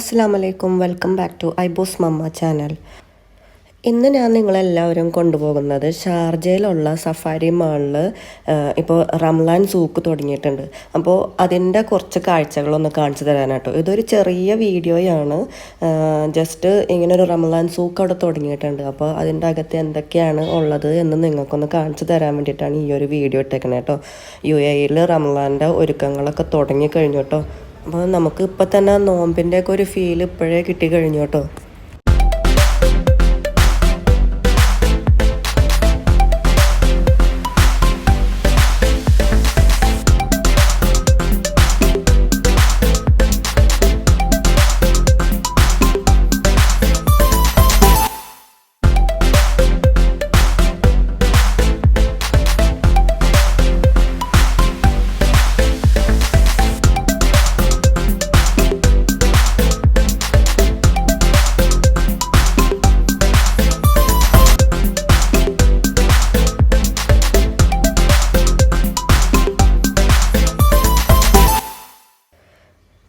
അസ്സാം വലൈക്കും welcome back to ഐബോസ് മമ്മ ചാനൽ ഇന്ന് ഞാൻ നിങ്ങളെല്ലാവരും കൊണ്ടുപോകുന്നത് ഷാർജയിലുള്ള സഫാരി മാളിൽ ഇപ്പോൾ റംലാൻ സൂക്ക് തുടങ്ങിയിട്ടുണ്ട്. അപ്പോൾ അതിന്റെ കുറച്ച് കാഴ്ചകളൊന്ന് കാണിച്ചു തരാനാട്ടോ. ഇതൊരു ചെറിയ വീഡിയോയാണ്. ജസ്റ്റ് ഇങ്ങനെ ഒരു റംലാൻ സൂക്ക് അവിടെ തുടങ്ങിയിട്ടുണ്ട്. അപ്പോൾ അതിന്റെ അകത്ത് എന്തൊക്കെയാണ് ഉള്ളത് എന്ന് നിങ്ങൾക്കൊന്ന് കാണിച്ചു തരാൻ വേണ്ടിയിട്ടാണ് ഈ ഒരു വീഡിയോ ഇട്ടേക്കുന്നത് കേട്ടോ യു എയിൽ റംലാന്റെ ഒരുക്കങ്ങളൊക്കെ തുടങ്ങി കഴിഞ്ഞു കേട്ടോ അപ്പോൾ നമുക്ക് ഇപ്പം തന്നെ നോമ്പിന്റെയൊക്കെ ഒരു ഫീൽ ഇപ്പോഴേ കിട്ടി കഴിഞ്ഞു കേട്ടോ.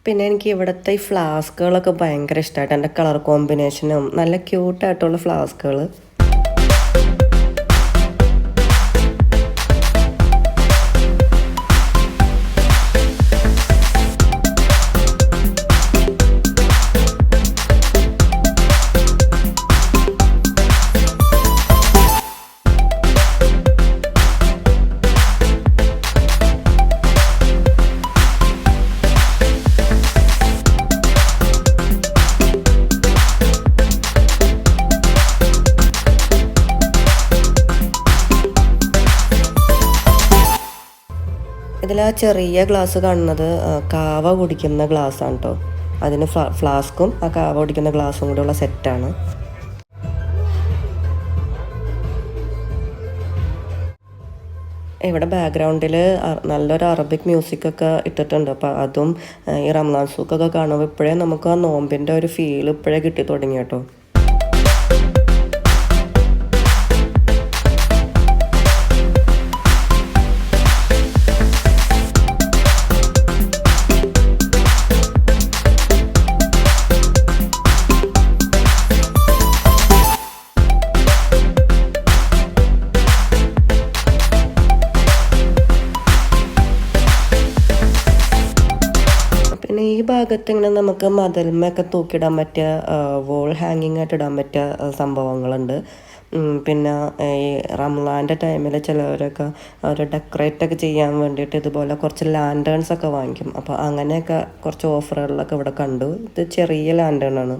പിന്നെ എനിക്ക് ഇവിടുത്തെ ഈ ഫ്ലാസ്കുകളൊക്കെ ഭയങ്കര ഇഷ്ടമായിട്ട് എന്റെ കളർ കോമ്പിനേഷനും നല്ല ക്യൂട്ടായിട്ടുള്ള ഫ്ലാസ്കുകൾ ഇതിൽ ആ ചെറിയ ഗ്ലാസ് കാണുന്നത് കാവ കുടിക്കുന്ന ഗ്ലാസ്സാണ് കേട്ടോ അതിന് ഫ്ലാസ്കും ആ കാവ കുടിക്കുന്ന ഗ്ലാസ്സും കൂടെയുള്ള സെറ്റാണ് ഇവിടെ ബാക്ക്ഗ്രൗണ്ടിൽ നല്ലൊരു അറബിക് മ്യൂസിക് ഒക്കെ ഇട്ടിട്ടുണ്ട്. അപ്പോൾ അതും ഈ റംലാൻ സൂക്കൊക്കെ കാണുമ്പോൾ ഇപ്പോഴേ നമുക്ക് ആ നോമ്പിന്റെ ഒരു ഫീൽ ഇപ്പോഴേ കിട്ടി തുടങ്ങി കേട്ടോ ഭാഗത്ത് ഇങ്ങനെ നമുക്ക് മതിൽമൊക്കെ തൂക്കിയിടാൻ പറ്റിയ വോൾ ഹാങ്ങിങ് ആയിട്ട് ഇടാൻ പറ്റിയ സംഭവങ്ങളുണ്ട്. പിന്നെ ഈ റംലാന്റെ ടൈമിൽ ചിലവരൊക്കെ അവർ ഡെക്കറേറ്റ് ഒക്കെ ചെയ്യാൻ വേണ്ടിയിട്ട് ഇതുപോലെ കുറച്ച് ലാൻഡേൺസ് ഒക്കെ വാങ്ങിക്കും. അപ്പോൾ അങ്ങനെയൊക്കെ കുറച്ച് ഓഫറുകളിലൊക്കെ ഇവിടെ കണ്ടു. ഇത് ചെറിയ ലാൻഡേൺ ആണ്.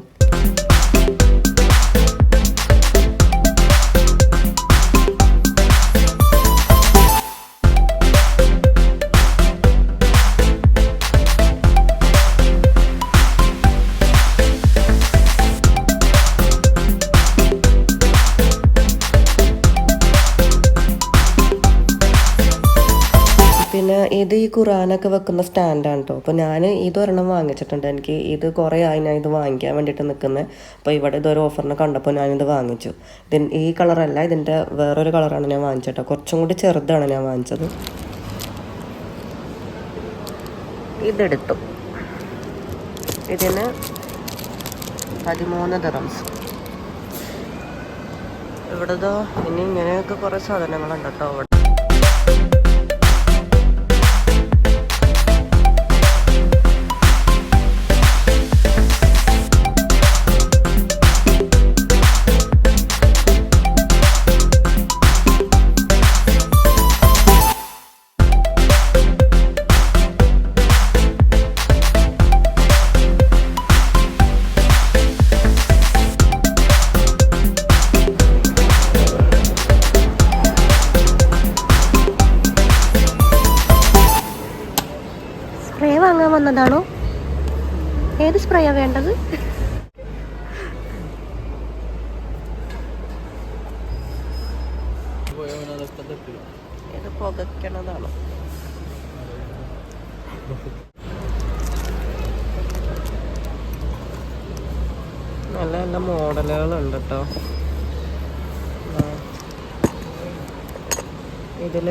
ഇത് ഈ ഖുറാനൊക്കെ വെക്കുന്ന സ്റ്റാൻഡാണ് കേട്ടോ അപ്പോൾ ഞാൻ ഇതൊരെണ്ണം വാങ്ങിച്ചിട്ടുണ്ട്. എനിക്ക് ഇത് കുറേ ആയി ഞാൻ ഇത് വാങ്ങിക്കാൻ വേണ്ടിയിട്ട് നിൽക്കുന്നത് അപ്പോൾ ഇവിടെ ഇതൊരു ഓഫറിന് കണ്ടപ്പോൾ ഞാനിത് വാങ്ങിച്ചു. ഇതിന് ഈ കളറല്ല ഇതിന്റെ വേറൊരു കളറാണ് ഞാൻ വാങ്ങിച്ചത് കുറച്ചും കൂടി ചെറുതാണ് ഞാൻ വാങ്ങിച്ചത്. ഇതെടുത്തു. ഇതിന് പതിമൂന്ന് ദിറംസ് ഇവിടെതോ ഇനി ഇങ്ങനെയൊക്കെ കുറേ സാധനങ്ങളുണ്ട് കേട്ടോ വന്നതാണോ ഏത് സ്പ്രേയാ വേണ്ടത്? ഇത് നല്ല നല്ല മോഡലുകളുണ്ട് കേട്ടോ ഇതിൽ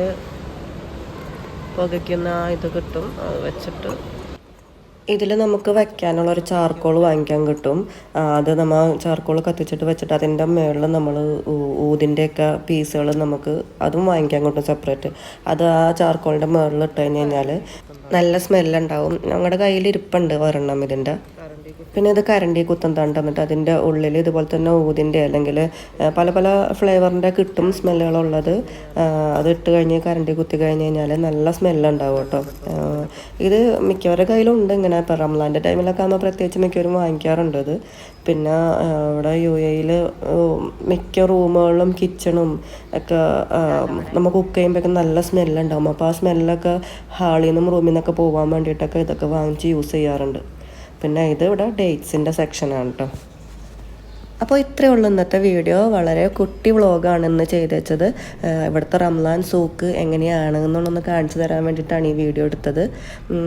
പുകയ്ക്കുന്ന ഇത് കിട്ടും. അത് വെച്ചിട്ട് ഇതിൽ നമുക്ക് വയ്ക്കാനുള്ള ഒരു ചാർക്കോൾ വാങ്ങിക്കാൻ കിട്ടും. അത് നമ്മൾ ചാർക്കോൾ കത്തിച്ചിട്ട് വെച്ചിട്ട് അതിന്റെ മുകളിൽ നമ്മൾ ഊതിന്റെയൊക്കെ പീസുകൾ നമുക്ക് അതും വാങ്ങിക്കാൻ കിട്ടും സെപ്പറേറ്റ്. അത് ആ ചാർക്കോളിന്റെ മുകളിൽ ഇട്ട് കഴിഞ്ഞ് കഴിഞ്ഞാൽ നല്ല സ്മെല്ലുണ്ടാവും ഞങ്ങളുടെ കയ്യിൽ ഇരിപ്പുണ്ട് ഒരെണ്ണം ഇതിന്റെ പിന്നെ ഇത് കരണ്ടി കുത്തം തണ്ട് എന്നിട്ട് അതിന്റെ ഉള്ളിൽ ഇതുപോലെ തന്നെ ഊതിന്റെ അല്ലെങ്കിൽ പല പല ഫ്ലേവറിന്റെ കിട്ടും സ്മെല്ലുകളുള്ളത്. അത് ഇട്ട് കഴിഞ്ഞ് കരണ്ടി കുത്തി കഴിഞ്ഞ് കഴിഞ്ഞാൽ നല്ല സ്മെല്ലുണ്ടാവും കേട്ടോ. ഇത് മിക്കവരുടെ കയ്യിലുണ്ട് ഇങ്ങനെ. ഇപ്പം റംലാന്റെ ടൈമിലൊക്കെ ആകുമ്പോൾ പ്രത്യേകിച്ച് മിക്കവരും വാങ്ങിക്കാറുണ്ട് ഇത്. പിന്നെ ഇവിടെ യു എയിൽ മിക്ക റൂമുകളിലും കിച്ചണും ഒക്കെ നമ്മൾ കുക്ക് ചെയ്യുമ്പോഴൊക്കെ നല്ല സ്മെല്ലുണ്ടാവും. അപ്പോൾ ആ സ്മെല്ലൊക്കെ ഹാളിൽ നിന്നും റൂമിൽ നിന്നൊക്കെ പോകാൻ വേണ്ടിയിട്ടൊക്കെ ഇതൊക്കെ വാങ്ങിച്ച് യൂസ് ചെയ്യാറുണ്ട്. പിന്നെ ഇത് ഇവിടെ ഡേറ്റ്സിന്റെ സെക്ഷനാണ് കേട്ടോ അപ്പോൾ ഇത്രയേ ഉള്ളൂ ഇന്നത്തെ വീഡിയോ വളരെ കുട്ടി വ്ളോഗാണ് ഇന്ന് ചെയ്ത് വെച്ചത്. ഇവിടുത്തെ റംലാൻ സൂക്ക് എങ്ങനെയാണ് എന്നുള്ളൊന്ന് കാണിച്ചു തരാൻ വേണ്ടിയിട്ടാണ് ഈ വീഡിയോ എടുത്തത്.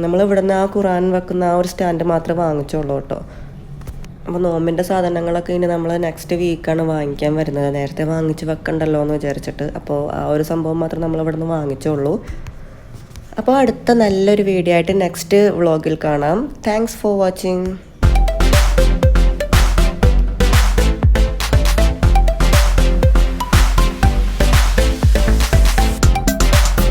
നമ്മൾ ഇവിടുന്ന് ആ ഖുറാൻ വെക്കുന്ന ആ ഒരു സ്റ്റാൻഡ് മാത്രമേ വാങ്ങിച്ചുള്ളൂ കേട്ടോ അപ്പോൾ നോമ്പിന്റെ സാധനങ്ങളൊക്കെ ഇനി നമ്മൾ നെക്സ്റ്റ് വീക്കാണ് വാങ്ങിക്കാൻ വരുന്നത്. നേരത്തെ വാങ്ങിച്ച് വെക്കണ്ടല്ലോ എന്ന് വിചാരിച്ചിട്ട്. അപ്പോൾ ആ ഒരു സംഭവം മാത്രം നമ്മൾ ഇവിടുന്ന് വാങ്ങിച്ചുള്ളൂ. അപ്പോൾ അടുത്ത നല്ലൊരു വീഡിയോ ആയിട്ട് നെക്സ്റ്റ് വ്ളോഗിൽ കാണാം. Thanks for watching